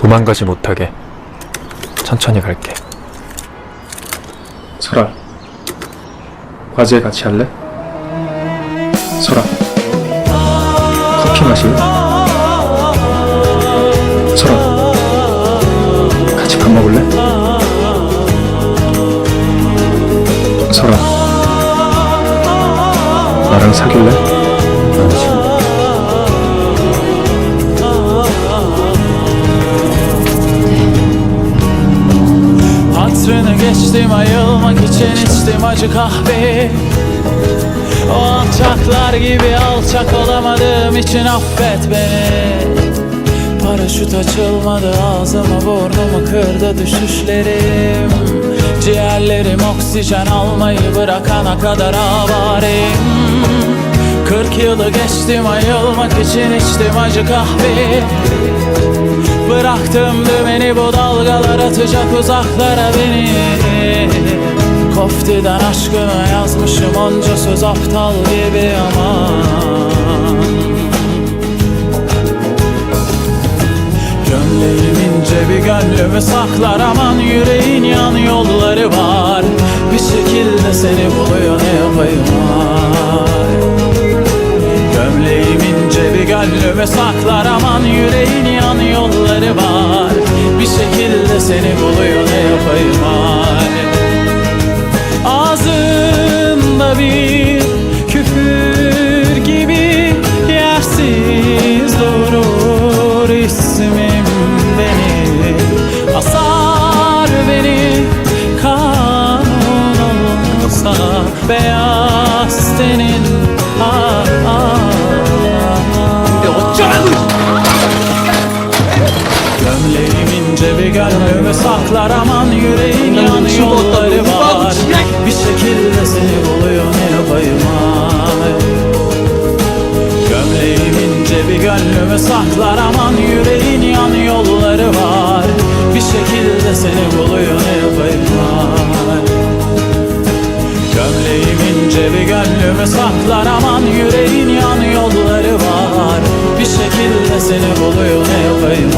도망가지 못하게 천천히 갈게. 설아 과제 같이 할래? 설아 커피 마실래? 설아 같이 밥 먹을래? 설아 나랑 사귈래? 난지 için içtim acı kahve. O alçaklar gibi alçak olamadığım için affet beni. Paraşüt açılmadı ağzımı burnumu kırdı düşüşlerim. Ciğerlerim oksijen almayı bırakana kadar avareyim Kırk yılı geçtim ayılmak için içtim acı kahve. Bıraktım dümeni bu dalgalar atacak uzaklara beni Koftiden aşkına yazmışım onca söz aptal gibi aman Gömleğim ince bir gönlümü saklar aman yüreğin yan yolları var. Bir şekilde seni buluyor ne yapayım ay Gömleğim ince bir gönlümü saklar aman yüreğin yan yolları var. Bir şekilde seni buluyor ne yapayım bir küfür gibi yersiz durur ismim beni. Asar beni kanun olsa beyaz tenin ah, ah, Gömleğim ince bir gönlümü saklar aman yüreğin yan gönlümü saklar aman yüreğin yan yolları var. Bir şekilde seni buluyor ne yapayım var. Gömleğimin cebi gönlümü saklar aman yüreğin yan yolları var. Bir şekilde seni buluyor ne yapayım